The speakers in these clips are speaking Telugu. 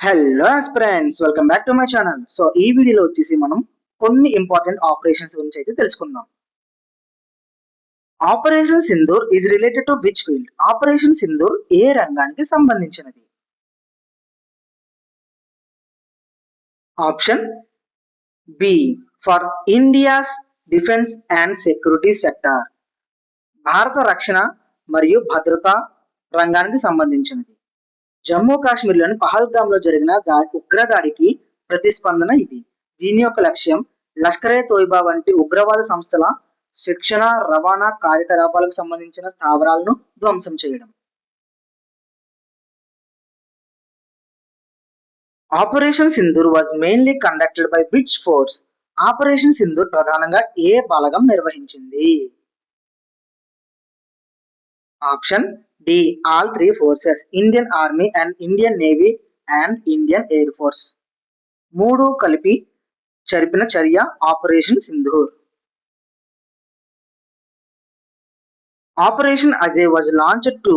Hello friends welcome back to my channel so ఈ వీడియోలో వచ్చేసి మనం కొన్ని ఇంపార్టెంట్ ఆపరేషన్స్ గురించి అయితే తెలుసుకుందాం. Operation Sindoor is related to which field operation Sindoor ఏ రంగానికి సంబంధించినది? Option B for India's defence and security sector భారత రక్షణ మరియు భద్రతా రంగానికి సంబంధించినది. జమ్మూ కాశ్మీర్లోని పహల్గామ్లో జరిగిన ఉగ్రదాడికి ప్రతిస్పందన ఇది. దీని యొక్క లక్ష్యం లష్కరే తోయిబా వంటి ఉగ్రవాద సంస్థల శిక్షణ రవాణా కార్యకలాపాలకు సంబంధించిన స్థావరాలను ధ్వంసం చేయడం. Operation Sindoor was mainly conducted by which force. Operation Sindoor ప్రధానంగా ఏ బలగం నిర్వహించింది? Option D all three forces Indian army and Indian navy and Indian air force. మూడు కలిపి జరిపిన చర్య operation Sindoor. Operation Ajay was launched to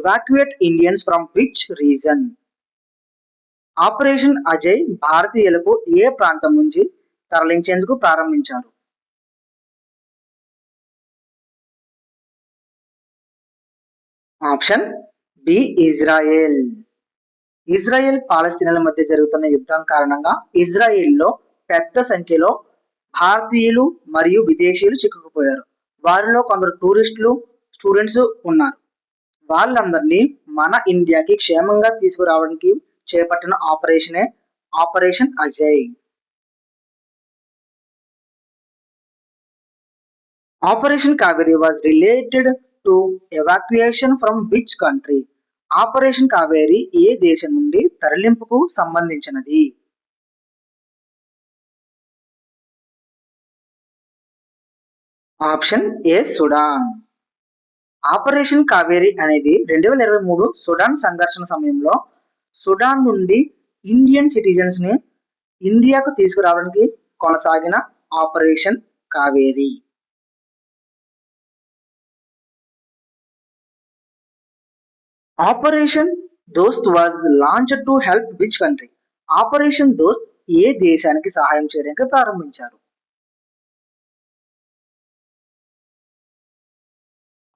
evacuate Indians from which region operation Ajay భారతీయులకు ఏ ప్రాంతం నుంచి తరలించేందుకు ప్రారంభించారు? Option B Israel. ఇజ్రాయెల్ పాలస్తీనాల మధ్య జరుగుతున్న యుద్ధం కారణంగా ఇజ్రాయెల్లో పెద్ద సంఖ్యలో భారతీయులు మరియు విదేశీయులు చిక్కుకుపోయారు. వారిలో కొందరు టూరిస్టులు స్టూడెంట్స్ ఉన్నారు. వాళ్ళందరినీ మన ఇండియాకి క్షేమంగా తీసుకురావడానికి చేపట్టిన ఆపరేషనే operation Ajay. Operation Kaveri was related to evacuation from which country operation Kaveri ఏ దేశం నుండి తరలింపుకు సంబంధించినది? Option A Sudan operation Kaveri అనేది రెండు వేల ఇరవై మూడు సుడాన్ సంఘర్షణ సమయంలో సుడాన్ నుండి ఇండియన్ సిటిజన్స్ని ఇండియాకు తీసుకురావడానికి కొనసాగిన operation Kaveri operation Dost was launch to help which country operation Dost ఏ దేశానికి సహాయం చేయడానికి ప్రారంభించారు?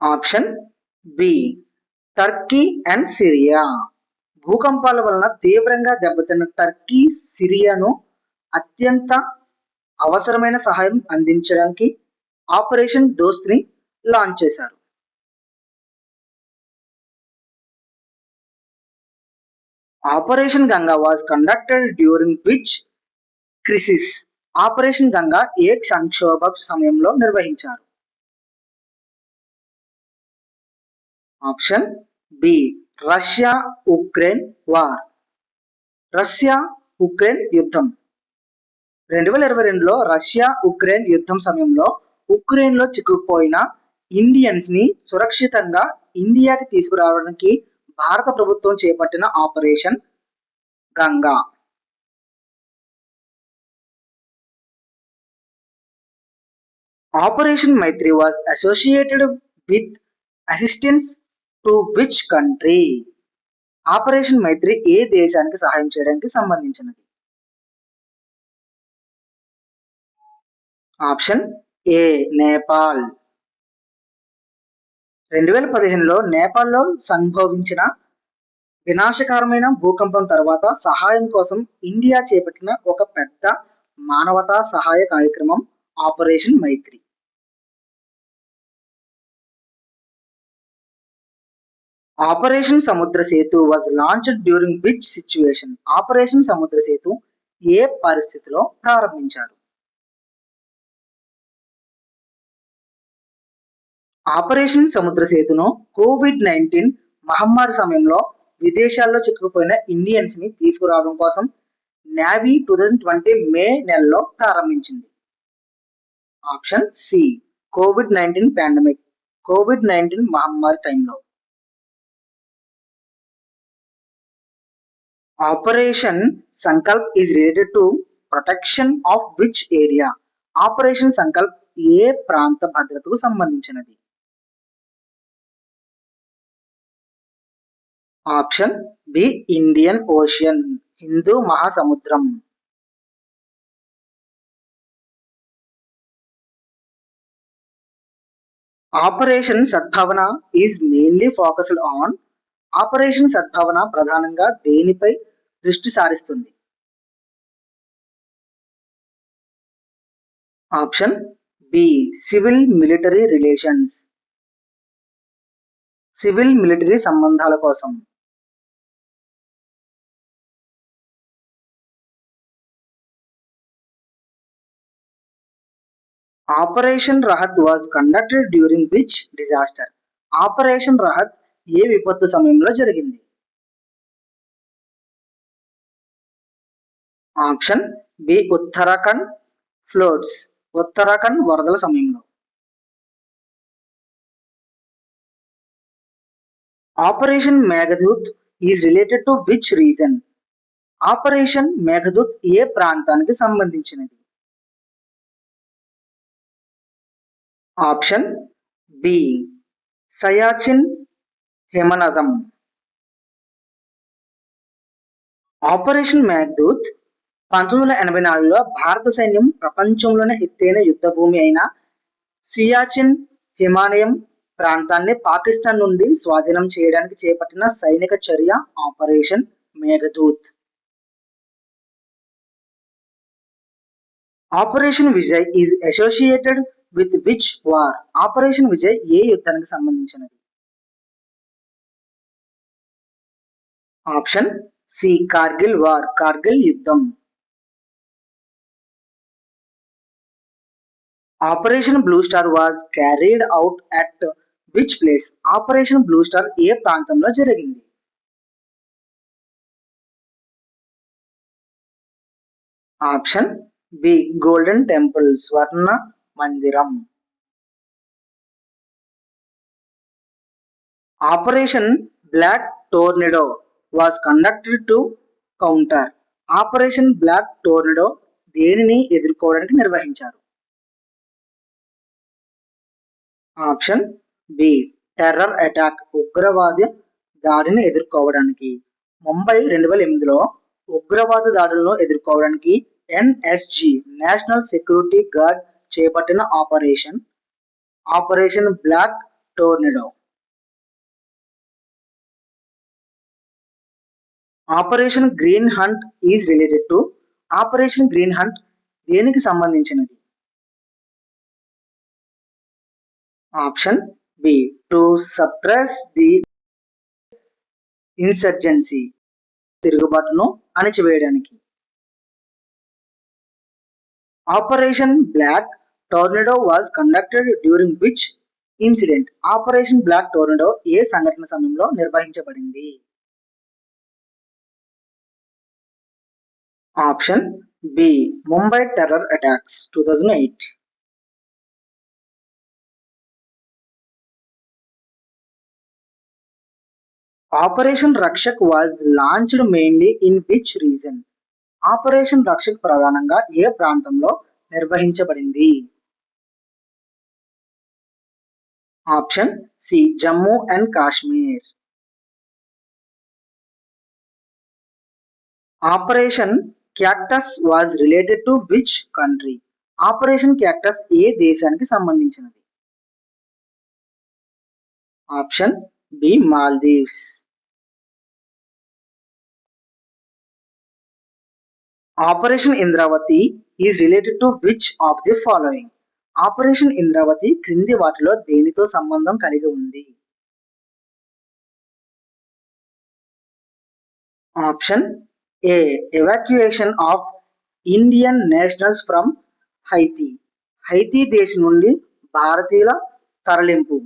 Option B Turkey and Syria భూకంపాల వలన తీవ్రంగా దెబ్బతిన్న టర్కీ సిరియాను అత్యంత అవసరమైన సహాయం అందించడానికి ఆపరేషన్ దోస్త్ని లాంచ్ చేశారు. Operation Ganga was conducted during which crisis. Operation Ganga ఏ సంక్షోభ సమయంలో నిర్వహించారు? Option B Russia Ukraine war. Russia Ukraine యుద్ధం. రెండు వేల ఇరవై రెండులో రష్యా ఉక్రెయిన్ యుద్ధం సమయంలో ఉక్రెయిన్లో చిక్కుకుపోయిన ఇండియన్స్ని సురక్షితంగా ఇండియాకి తీసుకురావడానికి భారత ప్రభుత్వం చేపట్టిన operation Ganga. Operation Maitri was associated with assistance to which country? Operation Maitri ఏ దేశానికి సహాయం చేయడానికి సంబంధించినది? Option A Nepal. రెండు వేల పదిహేనులో నేపాల్లో సంభవించిన వినాశకరమైన భూకంపం తర్వాత సహాయం కోసం ఇండియా చేపట్టిన ఒక పెద్ద మానవతా సహాయ కార్యక్రమం operation Maitri. Operation Samudra Setu was launched during which situation operation Samudra Setu ఏ పరిస్థితిలో ప్రారంభించారు? ఆపరేషన్ సముద్ర సేతును కోవిడ్ నైన్టీన్ మహమ్మారి సమయంలో విదేశాల్లో చిక్కుకుపోయిన ఇండియన్స్ని తీసుకురావడం కోసం navy two thousand twenty May నెలలో ప్రారంభించింది. Option C COVID nineteen pandemic COVID nineteen మహమ్మారి టైంలో. Operation Sankalp is related to protection of which area. Operation Sankalp ఏ ప్రాంత భద్రతకు సంబంధించినది? ఆప్షన్ బి ఇండియన్ ఓషియన్ హిందూ మహాసముద్రం operation Sadbhavana is mainly focused on operation Sadbhavana ప్రధానంగా దేనిపై దృష్టి సారిస్తుంది? Option B civil military relations civil military సంబంధాల కోసం. Operation Rahat was conducted during which disaster. Operation Rahat ఏ విపత్తు సమయంలో జరిగింది? Option B Uttarakhand floods Uttarakhand వరదల సమయంలో. Operation Meghdoot is related to which region? Operation Meghdoot ఏ ప్రాంతానికి సంబంధించినది? Option B. సయాచిన్ హిమనదం. ఆపరేషన్ మేఘదూత్ పంతొమ్మిది వందల ఎనభై నాలుగులో భారత సైన్యం ప్రపంచంలోనే ఎత్తైన యుద్ధభూమి అయిన సియాచిన్ హిమాలయం ప్రాంతాన్ని పాకిస్తాన్ నుండి స్వాధీనం చేయడానికి చేపట్టిన సైనిక చర్య operation Meghdoot operation Vijay is associated with which war operation Vijay ఏ యుద్ధానికి సంబంధించినది? Option C Kargil war Kargil యుద్ధం operation blue star was carried out at which place operation blue star ఏ ప్రాంతంలో జరిగింది? ఆప్షన్ బి గోల్డెన్ టెంపుల్ స్వర్ణ మందిరం. Operation black tornado was conducted to counter. Operation black tornado దేనిని ఎదుర్కోవడానికి నిర్వహించారు? ఆప్షన్ బి టెర్రర్ అటాక్ ఉగ్రవాద దాడిని ఎదుర్కోవడానికి. ముంబై రెండు వేల ఎనిమిదిలో ఉగ్రవాద దాడులను ఎదుర్కోవడానికి ఎన్ఎస్జి నేషనల్ సెక్యూరిటీ గార్డ్ చేపట్టిన operation operation black tornado operation green hunt is related to operation green hunt దేనికి సంబంధించినది? Option B to suppress the insurgency తిరుగుబాటును అణచివేయడానికి. Operation black tornado was conducted during which incident operation black tornado ఏ సంఘటన సమయంలో నిర్వహించబడింది? Option B Mumbai terror attacks two thousand eight operation Rakshak was launched mainly in which region operation Rakshak ప్రధానంగా ఏ ప్రాంతంలో నిర్వహించబడింది? Option C Jammu and Kashmir. Operation cactus was related to which country? Operation cactus ఏ దేశానికి సంబంధించినది? Option B Maldives. Operation Indravati is related to which of the following. Operation Indravati క్రింది వాటిలో దేనితో సంబంధం కలిగి ఉంది? Option A evacuation of Indian nationals from Haiti. Haiti దేశం నుండి భారతీయుల తరలింపు.